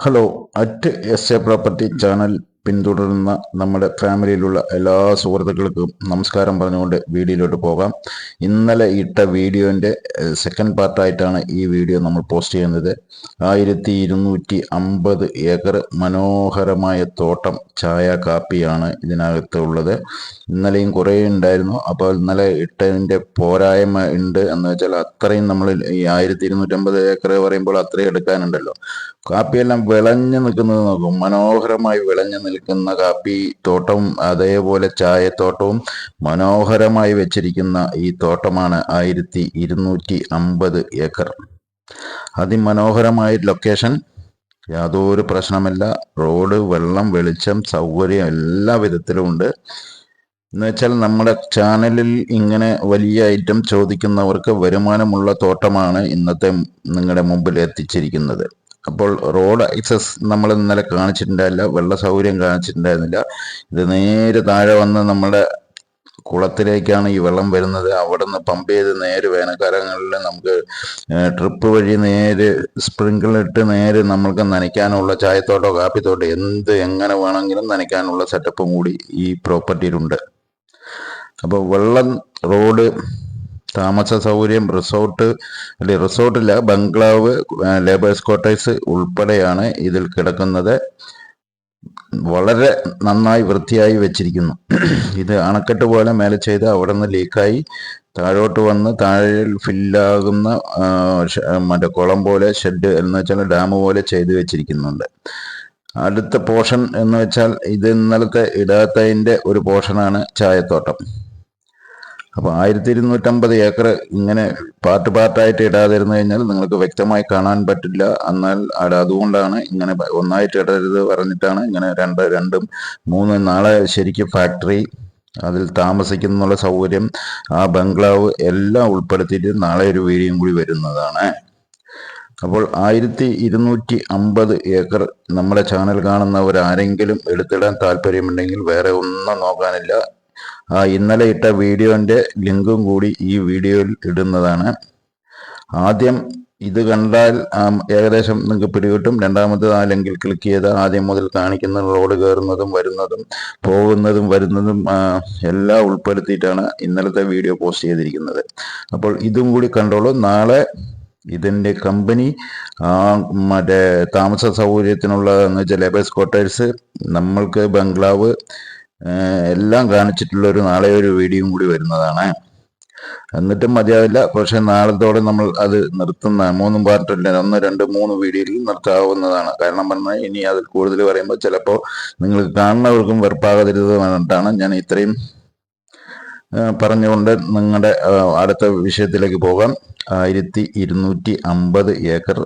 Hello at S A property channel പിന്തുടരുന്ന നമ്മുടെ ഫാമിലിയിലുള്ള എല്ലാ സുഹൃത്തുക്കൾക്കും നമസ്കാരം പറഞ്ഞുകൊണ്ട് വീഡിയോയിലോട്ട് പോകാം. ഇന്നലെ ഇട്ട വീഡിയോന്റെ സെക്കൻഡ് പാർട്ടായിട്ടാണ് ഈ വീഡിയോ നമ്മൾ പോസ്റ്റ് ചെയ്യുന്നത്. ആയിരത്തി ഇരുന്നൂറ്റി അമ്പത് ഏക്കർ മനോഹരമായ തോട്ടം ചായ കാപ്പിയാണ് ഇതിനകത്ത് ഉള്ളത്. ഇന്നലെയും കുറേ ഉണ്ടായിരുന്നു. അപ്പോൾ ഇന്നലെ ഇട്ടതിന്റെ പോരായ്മ ഉണ്ട് എന്ന് വെച്ചാൽ അത്രയും നമ്മൾ ഈ ആയിരത്തി ഇരുന്നൂറ്റമ്പത് ഏക്കർ പറയുമ്പോൾ അത്രയും എടുക്കാനുണ്ടല്ലോ. കാപ്പിയെല്ലാം വിളഞ്ഞു നിൽക്കുന്നത് നോക്കും. മനോഹരമായി വിളഞ്ഞു നിൽക്കുന്ന കാപ്പി തോട്ടവും അതേപോലെ ചായത്തോട്ടവും മനോഹരമായി വെച്ചിരിക്കുന്ന ഈ തോട്ടമാണ് ആയിരത്തി ഇരുന്നൂറ്റി അമ്പത് ഏക്കർ. അതിമനോഹരമായ ലൊക്കേഷൻ. യാതൊരു പ്രശ്നമില്ല. റോഡ് വെള്ളം വെളിച്ചം സൗകര്യം എല്ലാ വിധത്തിലും ഉണ്ട്. എന്ന് വെച്ചാൽ നമ്മുടെ ചാനലിൽ ഇങ്ങനെ വലിയ ഐറ്റം ചോദിക്കുന്നവർക്ക് വരുമാനമുള്ള തോട്ടമാണ് ഇന്നത്തെ നിങ്ങളുടെ മുമ്പിൽ എത്തിച്ചിരിക്കുന്നത്. അപ്പോൾ റോഡ് ആക്സസ് നമ്മൾ ഇന്നലെ കാണിച്ചിട്ടുണ്ടായില്ല വെള്ള സൗകര്യം കാണിച്ചിട്ടുണ്ടായിരുന്നില്ല. ഇത് നേരെ താഴെ വന്ന് നമ്മുടെ കുളത്തിലേക്കാണ് ഈ വെള്ളം വരുന്നത്. അവിടെ നിന്ന് പമ്പ് ചെയ്ത് നേരെ വേനൽക്കാലങ്ങളിൽ നമുക്ക് ട്രിപ്പ് വഴി നേരെ സ്പ്രിങ്കിൾ ഇട്ട് നേരെ നമ്മൾക്ക് നനയ്ക്കാനുള്ള ചായത്തോട്ടോ കാപ്പിത്തോട്ടോ എന്ത് എങ്ങനെ വേണമെങ്കിലും നനയ്ക്കാനുള്ള സെറ്റപ്പും കൂടി ഈ പ്രോപ്പർട്ടിയിലുണ്ട് അപ്പോൾ വെള്ളം റോഡ് താമസ സൗകര്യം റിസോർട്ട് അല്ലെ റിസോർട്ടില്ല ബംഗ്ലാവ് ലേബേഴ്സ് ക്വാർട്ടേഴ്സ് ഉൾപ്പെടെയാണ് ഇതിൽ കിടക്കുന്നത്. വളരെ നന്നായി വൃത്തിയായി വെച്ചിരിക്കുന്നു. ഇത് അണക്കെട്ട് പോലെ മേലെ ചെയ്ത് അവിടെ നിന്ന് ലീക്കായി താഴോട്ട് വന്ന് താഴെ ഫില്ലാകുന്ന മറ്റേ കുളം പോലെ ഷെഡ് എന്ന് വെച്ചാൽ ഡാം പോലെ ചെയ്തു വെച്ചിരിക്കുന്നുണ്ട്. അടുത്ത പോർഷൻ എന്ന് വെച്ചാൽ ഇത് ഇന്നലത്തെ ഇടാത്തതിന്റെ ഒരു പോർഷനാണ് ചായത്തോട്ടം. അപ്പോൾ ആയിരത്തി ഇരുന്നൂറ്റമ്പത് ഏക്കർ ഇങ്ങനെ പാർട്ട് പാർട്ടായിട്ട് ഇടാതിരുന്നു കഴിഞ്ഞാൽ നിങ്ങൾക്ക് വ്യക്തമായി കാണാൻ പറ്റില്ല. എന്നാൽ അതുകൊണ്ടാണ് ഇങ്ങനെ ഒന്നായിട്ട് ഇടരുത് പറഞ്ഞിട്ടാണ് ഇങ്ങനെ രണ്ട് രണ്ടും മൂന്ന് നാളെ ശരിക്കും ഫാക്ടറി അതിൽ താമസിക്കുന്നുള്ള സൗകര്യം ആ ബംഗ്ലാവ് എല്ലാം ഉൾപ്പെടുത്തിയിട്ട് നാളെ ഒരു വീഡിയോയും കൂടി വരുന്നതാണ്. അപ്പോൾ ആയിരത്തി ഇരുന്നൂറ്റി അമ്പത് ഏക്കർ നമ്മുടെ ചാനൽ കാണുന്നവർ ആരെങ്കിലും എടുത്തിടാൻ താല്പര്യമുണ്ടെങ്കിൽ വേറെ ഒന്നും നോക്കാനില്ല. ഇന്നലെ ഇട്ട വീഡിയോന്റെ ലിങ്കും കൂടി ഈ വീഡിയോയിൽ ഇടുന്നതാണ്. ആദ്യം ഇത് കണ്ടാൽ ഏകദേശം നിങ്ങൾക്ക് പിടികിട്ടും. രണ്ടാമത് ആ ലിങ്കിൽ ക്ലിക്ക് ചെയ്ത് ആദ്യം മുതൽ കാണിക്കുന്ന റോഡ് കയറുന്നതും വരുന്നതും പോകുന്നതും വരുന്നതും എല്ലാം ഉൾപ്പെടുത്തിയിട്ടാണ് ഇന്നലത്തെ വീഡിയോ പോസ്റ്റ് ചെയ്തിരിക്കുന്നത്. അപ്പോൾ ഇതും കൂടി കണ്ടോളൂ. നാളെ ഇതിന്റെ കമ്പനി മറ്റേ താമസ സൗകര്യത്തിനുള്ള എന്ന് വെച്ചാൽ ലേബേഴ്സ് ക്വാർട്ടേഴ്സ് നമ്മൾക്ക് ബംഗ്ലാവ് എല്ലാം കാണിച്ചിട്ടുള്ള ഒരു നാളെ ഒരു വീഡിയോയും കൂടി വരുന്നതാണ്. എന്നിട്ടും മതിയാവില്ല. പക്ഷെ നാളത്തോടെ നമ്മൾ അത് നിർത്തുന്ന മൂന്നും പാർട്ടില്ല ഒന്ന് രണ്ട് മൂന്ന് വീഡിയോയിൽ നിർത്താവുന്നതാണ്. കാരണം പറഞ്ഞാൽ ഇനി അതിൽ കൂടുതൽ പറയുമ്പോൾ ചിലപ്പോൾ നിങ്ങൾ കാണുന്നവർക്കും വെറുപ്പാകരുത് എന്നിട്ടാണ് ഞാൻ ഇത്രയും പറഞ്ഞുകൊണ്ട് നിങ്ങളുടെ അടുത്ത വിഷയത്തിലേക്ക് പോകാം. ആയിരത്തി ഇരുന്നൂറ്റി അമ്പത് ഏക്കർ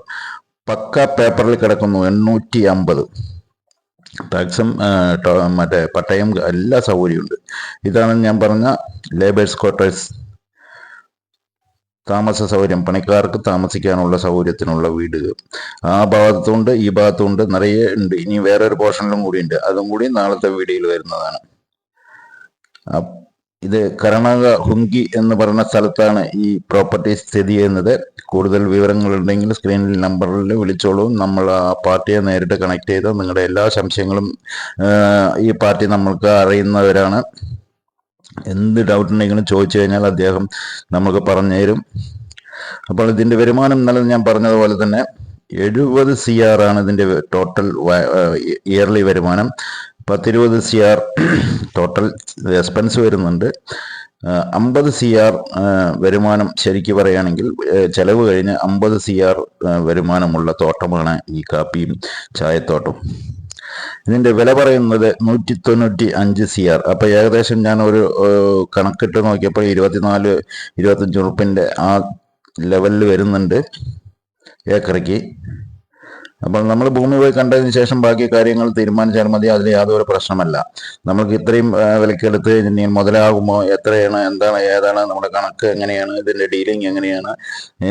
പക്ക പേപ്പറിൽ കിടക്കുന്നു. എണ്ണൂറ്റി അമ്പത്. ടാക്സും മറ്റേ പട്ടയം എല്ലാ സൗകര്യമുണ്ട് ഇതാണ് ഞാൻ പറഞ്ഞ ലേബേഴ്സ് ക്വാർട്ടേഴ്സ് താമസ സൗകര്യം പണിക്കാർക്ക് താമസിക്കാനുള്ള സൗകര്യത്തിനുള്ള വീട് ആ ഭാഗത്തുണ്ട് ഈ ഭാഗത്തുണ്ട് നിറയെ ഉണ്ട്. ഇനി വേറൊരു പോർഷനിലും കൂടി ഉണ്ട്. അതും കൂടി നാളത്തെ വീഡിയോയിൽ വരുന്നതാണ്. ഇത് കർണാക ഹുങ്കി എന്ന് പറയുന്ന സ്ഥലത്താണ് ഈ പ്രോപ്പർട്ടി സ്ഥിതി ചെയ്യുന്നത്. കൂടുതൽ വിവരങ്ങൾ ഉണ്ടെങ്കിൽ സ്ക്രീനിൽ നമ്പറിൽ വിളിച്ചോളൂ. നമ്മൾ ആ പാർട്ടിയെ നേരിട്ട് കണക്ട് ചെയ്ത് നിങ്ങളുടെ എല്ലാ സംശയങ്ങളും ഈ പാർട്ടി നമ്മൾക്ക് അറിയുന്നവരാണ്. എന്ത് ഡൗട്ട് ഉണ്ടെങ്കിലും ചോദിച്ചു കഴിഞ്ഞാൽ അദ്ദേഹം നമുക്ക് പറഞ്ഞു തരും. അപ്പോൾ ഇതിന്റെ വരുമാനം ഇന്നലെ ഞാൻ പറഞ്ഞതുപോലെ തന്നെ എഴുപത് സി ആർ ആണ് ഇതിന്റെ ടോട്ടൽ ഇയർലി വരുമാനം. പത്തിരുപത് സി ആർ ടോട്ടൽ എക്സ്പെൻസ് വരുന്നുണ്ട്. അമ്പത് സി ആർ വരുമാനം ശരിക്ക് പറയുകയാണെങ്കിൽ ചെലവ് കഴിഞ്ഞ് അമ്പത് സി ആർ വരുമാനമുള്ള തോട്ടമാണ് ഈ കാപ്പിയും ചായത്തോട്ടം. ഇതിന്റെ വില പറയുന്നത് നൂറ്റി തൊണ്ണൂറ്റി അഞ്ച് സി ആർ അപ്പൊ ഏകദേശം ഞാൻ ഒരു കണക്കിട്ട് നോക്കിയപ്പോൾ ഇരുപത്തിനാല് ഇരുപത്തഞ്ച് ഉറുപ്പിന്റെ ആ ലെവലിൽ വരുന്നുണ്ട് ഏക്കറയ്ക്ക് അപ്പോൾ നമ്മൾ ഭൂമി പോയി കണ്ടതിന് ശേഷം ബാക്കി കാര്യങ്ങൾ തീരുമാനിച്ചാൽ മതി. അതിൽ യാതൊരു പ്രശ്നമല്ല. നമുക്ക് ഇത്രയും വിലക്കെടുത്ത് ഇനി മുതലാകുമോ? എത്രയാണ്? എന്താണ്? ഏതാണ്? നമ്മുടെ കണക്ക് എങ്ങനെയാണ്? ഇതിന്റെ ഡീലിംഗ് എങ്ങനെയാണ്?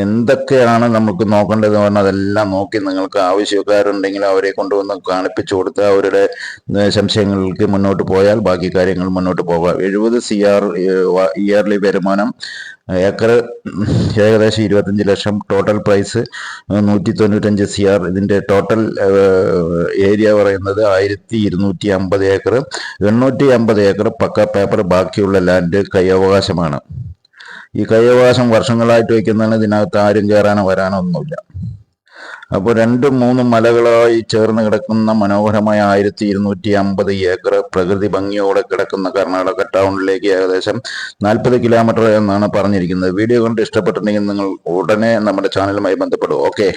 എന്തൊക്കെയാണ് നമുക്ക് നോക്കേണ്ടത് പറഞ്ഞാൽ അതെല്ലാം നോക്കി നിങ്ങൾക്ക് ആവശ്യക്കാരുണ്ടെങ്കിൽ അവരെ കൊണ്ടുവന്ന് കാണിപ്പിച്ചു കൊടുത്ത് അവരുടെ സംശയങ്ങൾക്ക് മുന്നോട്ട് പോയാൽ ബാക്കി കാര്യങ്ങൾ മുന്നോട്ട് പോകാം. എഴുപത് സി ആർ ഇയർലി വരുമാനം ഏക്കർ ഏകദേശം ഇരുപത്തഞ്ച് ലക്ഷം ടോട്ടൽ പ്രൈസ് നൂറ്റി തൊണ്ണൂറ്റഞ്ച് സി ആർ ഇതിന്റെ ടോട്ടൽ ഏരിയ പറയുന്നത് ആയിരത്തി ഇരുന്നൂറ്റി അമ്പത് ഏക്കർ എണ്ണൂറ്റി അമ്പത് ഏക്കർ പക്ക പേപ്പർ ബാക്കിയുള്ള ലാൻഡ് കൈയവകാശമാണ് ഈ കൈയവകാശം വർഷങ്ങളായിട്ട് വയ്ക്കുന്നതാണ് ഇതിനകത്ത് ആരും കയറാനോ വരാനോ ഒന്നുമില്ല. അപ്പോൾ രണ്ടും മൂന്നും മലകളായി ചേർന്ന് കിടക്കുന്ന മനോഹരമായ ആയിരത്തി ഇരുന്നൂറ്റി അമ്പത് ഏക്കർ പ്രകൃതി ഭംഗിയോടെ കിടക്കുന്ന കർണാടക ടൗണിലേക്ക് ഏകദേശം നാൽപ്പത് കിലോമീറ്റർ എന്നാണ് പറഞ്ഞിരിക്കുന്നത്. വീഡിയോ കണ്ട് ഇഷ്ടപ്പെട്ടിട്ടുണ്ടെങ്കിൽ നിങ്ങൾ ഉടനെ നമ്മുടെ ചാനലുമായി ബന്ധപ്പെടും ഓക്കെ.